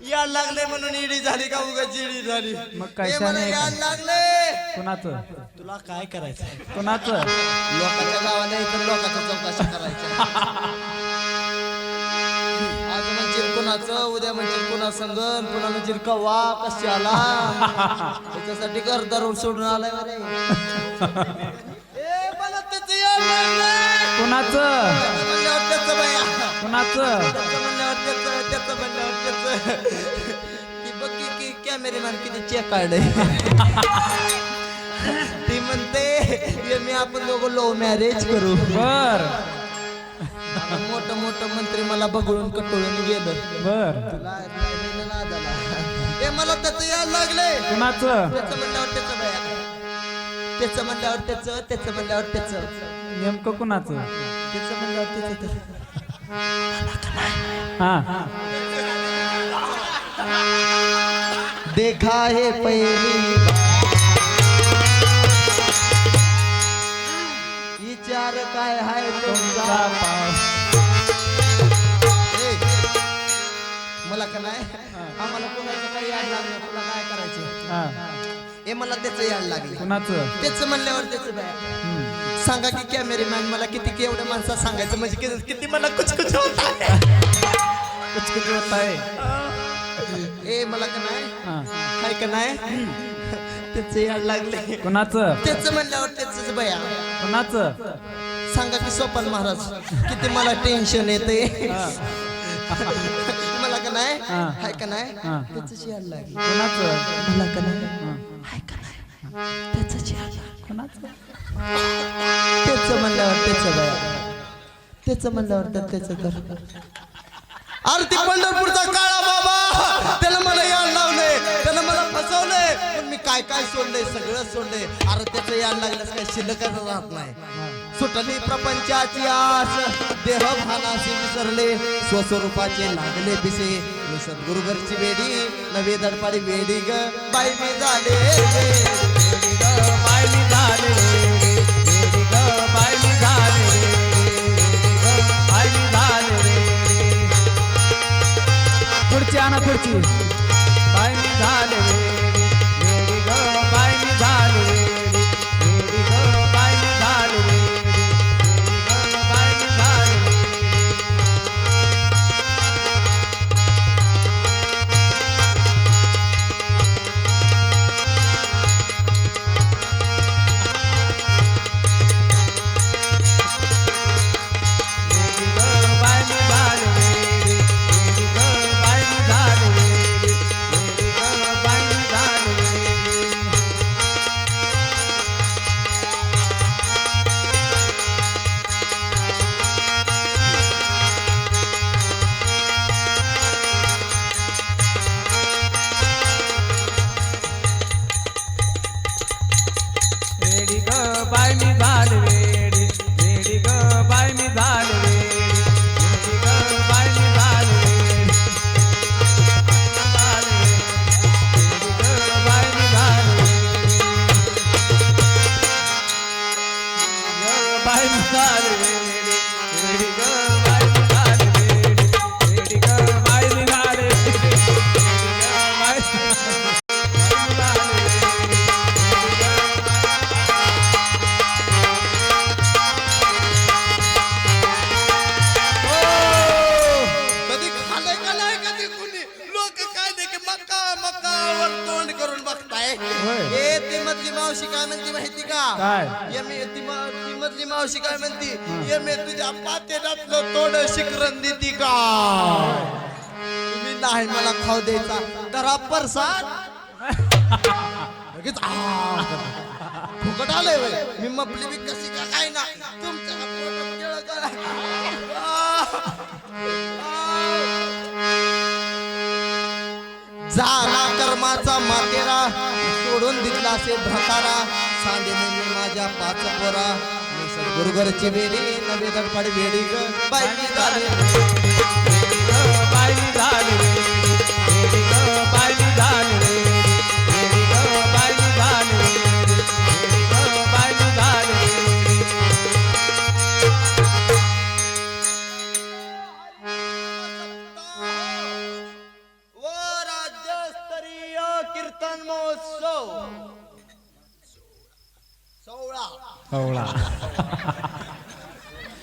याड लागले म्हणून इडी झाली का उगा जिडी झाली? मग काय शाने आहे का? याड लागले कोणाचं? तुला काय करायचं कोणाचं? लोकांच्या गावाला इथं लोकांच्या चौकशा करायच्या. आज म्हणशील कोणाचं उद्या म्हणशील कोणा संगन पुन्हा म्हणशील कवा कशी आला? त्याच्यासाठी घर दरवून सोडून आलाय बरे ए, मला त्याचं याड लागलंय. कोणाचं? त्याचं म्हणल्यावर त्याचं बाया. कोणाचं? त्याचं म्हणल्यावर त्याचं, त्याचं म्हणल्यावर त्याचं. ती बघ की- की कॅमेरेमॅन किती चेक काढले ती म्हणते "ये मी आपण दोघं लो मॅरेज करू. बर. मोठं मोठं मंत्री मला बघळून कटळून गेलं. बर. ए मला त्याचं यायला लागले. कोणाचं? त्याचं म्हणल्यावर त्याचं बाया त्याचं म्हणल्यावर त्याचं त्याचं म्हणल्यावर त्याचं. नेमकं कोणाचं? त्याचं म्हणल्यावर त्याचं त्याचं. हा. देखा है पहली विचार काय हाय तुमचा? मला का नाही? आम्हाला कोणाचं काही याड लागलं तुला काय करायचं? हा. मला त्याचं याड लागलं. कोणाचं? त्याचं म्हणल्यावर त्याचं. सांगा की कॅमेरेमॅन मला किती की एवढ्या माणसा सांगायचं? म्हणजे किती मला कुछ कुछ होत आहे. कुछ कुछ होता है. ए मला का नाही? हाय का नाही? त्याचं याड लागले कोणाचं? त्याचं म्हणल्यावर त्याच बया. कोणाचं? सांगा की सोपान महाराज किती मला टेन्शन येते. मला का नाही. हाय का नाही. त्याच याड लागले कोणाचं? मला का नाही. हाय का नाही? त्याच याड कोणाचं? त्याचं म्हणल्यावर त्याचं बया. त्याचं म्हणल्यावर त्याचं तर. अरे ती पंढरपूरचा काळा बाबा. त्याला मला याड लावलंय. त्याला मला फसवलंय. पण मी काय काय सोडलंय? सगळं सोडलंय. अरे त्याचं याड लागल्यास काय शिल्लकच राहत नाही. सुटली प्रपंचाची आस देह भानाशी विसरले. स्वस्वरूपाचे लागले पिसे मी सद्गुरुघरची वेडी नवी दडपाडी वेडी ग. बाई मी झाले. वेडी बाई मी झाले. করছি होय. हे ती मधली मावशी काय म्हणती माहिती का? काय? ती म- ती मधली मावशी काय म्हणती? यमे तुझ्या पातेटातलं तोंड शिकरण देती का? तुम्ही नाही मला खाऊ द्यायचा. तर परसाद. लगेच आ. फुकट आलंय वय मी मपली बी कशी का काय ना? तुमच्या पोटात केळं का? आ! झाला कर्माचा मातेरा सोडून दिला असे भ्रकारा. सांडे मी माझ्या पाच पोरा. मी बेडी नवे नवी दडपाडी बेडी ग. बाई झाले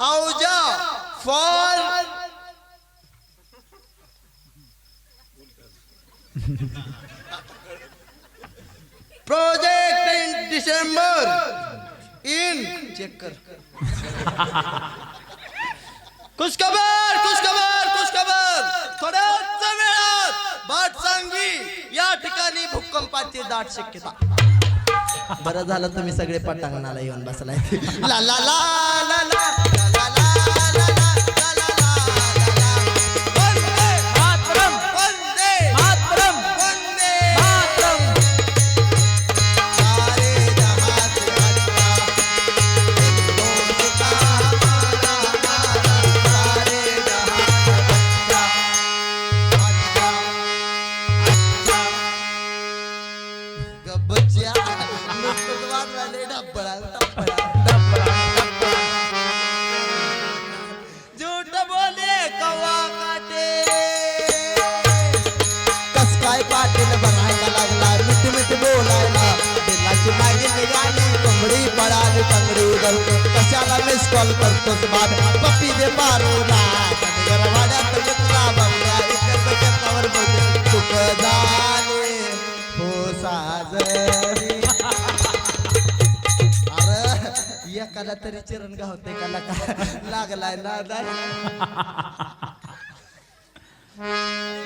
औजा fall project in December in check कर. खुशखबर खुशखबर खुशखबर. थोड्याच वेळात बाट सांगवी या ठिकाणी भूकंपाची दाट शक्यता. बरं झालं तुम्ही सगळे पटांगणाला येऊन बसलाय. ला ला ला ला वाजवायलंय डब्बळा झूठ बोले कवा काटे? कस काय पाटील बनायला लागला? मिठ मिठ बोलायला. दिलाची मागे निघाली कोंबडी पळाली कशाला मिस कॉल करतो बाद पप्पी दे पारोला. गरवाड्यात घेतला बघल्या इकडचं केसावर बघ चुक एकाला तरी चरण गावते एकाला का लागलाय ना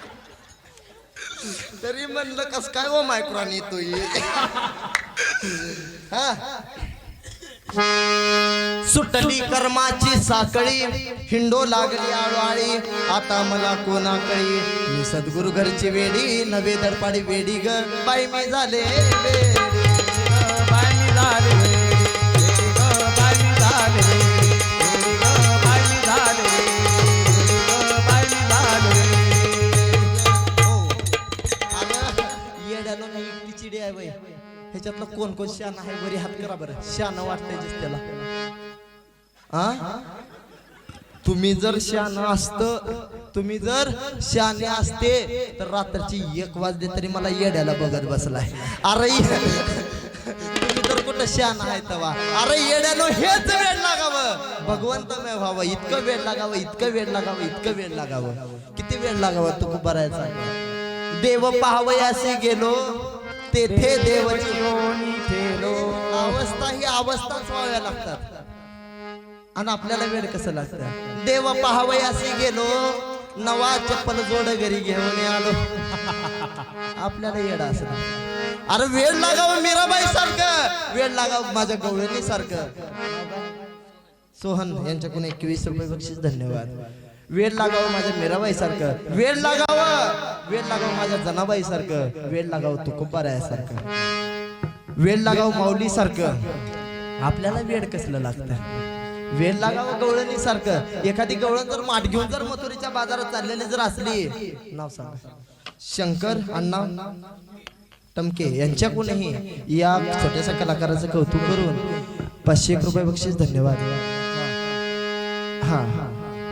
तरी म्हणलं कस काय हो मायक्रॉन येतो सुटली कर्माची साकळी हिंडो लागली आळवाळी. आता मला कोणाकळी मी सद्गुरु घरची वेडी नवे दडपाडी वेडी ग. बाई मी झाले बाय मी झाले ह्याच्यातलं कोण कोण शान आहे? बरी हात करा बरं. शान वाटतंय त्याला. हा तुम्ही जर शान असत तुम्ही जर शाने असते तर रात्रीची एक वाजले तरी मला येड्याला बघत बसलाय. अरे तुम्ही तर कुठं शान आहे तवा. अरे येड्यानो हेच वेळ लागावं. भगवंत मे व्हावं. इतकं वेळ लागावं इतकं वेळ लागावं इतकं वेळ लागावं. किती वेळ लागावं? तू बरायचा देव पाहावयासी गेलो. तेथे देवची अवस्था ही अवस्थाच व्हाव्या लागतात. आणि आपल्याला वेळ कसं लागतं? देव पाहावयासी गेलो. नवा चप्पल जोड घरी घेऊन आलो. आपल्याला येडा असं अरे वेळ लागावं मीराबाई सारखं. वेळ लागावं माझ्या गवळणी सारखं. सोहन यांच्याकडून एकवीस रुपये बक्षीस धन्यवाद. वेळ लागावं माझ्या मीराबाई सारखं वेळ लागावं. वेळ लागावं माझ्या जनाबाई सारखं वेळ लागावं तुकोबाराया सारखं वेळ लागावं माऊली सारखं आपल्याला वेळ कसलं लागतं? वेळ लागावं गवळणी सारखं एखादी गवळण जर माठ घेऊन जर मथुरीच्या बाजारात चाललेली जर असली. नाव सांगा. शंकर अण्णा टमके यांच्याकडूनही या छोट्याशा कलाकाराचं कौतुक करून पाचशे एक रुपये बक्षीस धन्यवाद. हा.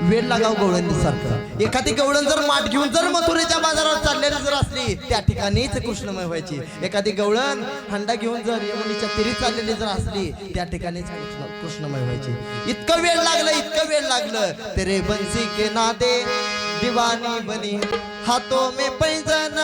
वेळ लागाव गवळणी एखादी गवळण जर माठ घेऊन जर मथुरेच्या बाजारात चाललेली जर असली त्या ठिकाणीच कृष्णमय व्हायची. एखादी गवळण हंडा घेऊन जर यमुनीच्या तिरी चाललेली जर असली त्या ठिकाणीच कृष्ण कृष्णमय व्हायची. इतकं वेळ लागलं इतकं वेळ लागलं तेरे बंसी के नाते दिवानी बनी. हातो में पैजन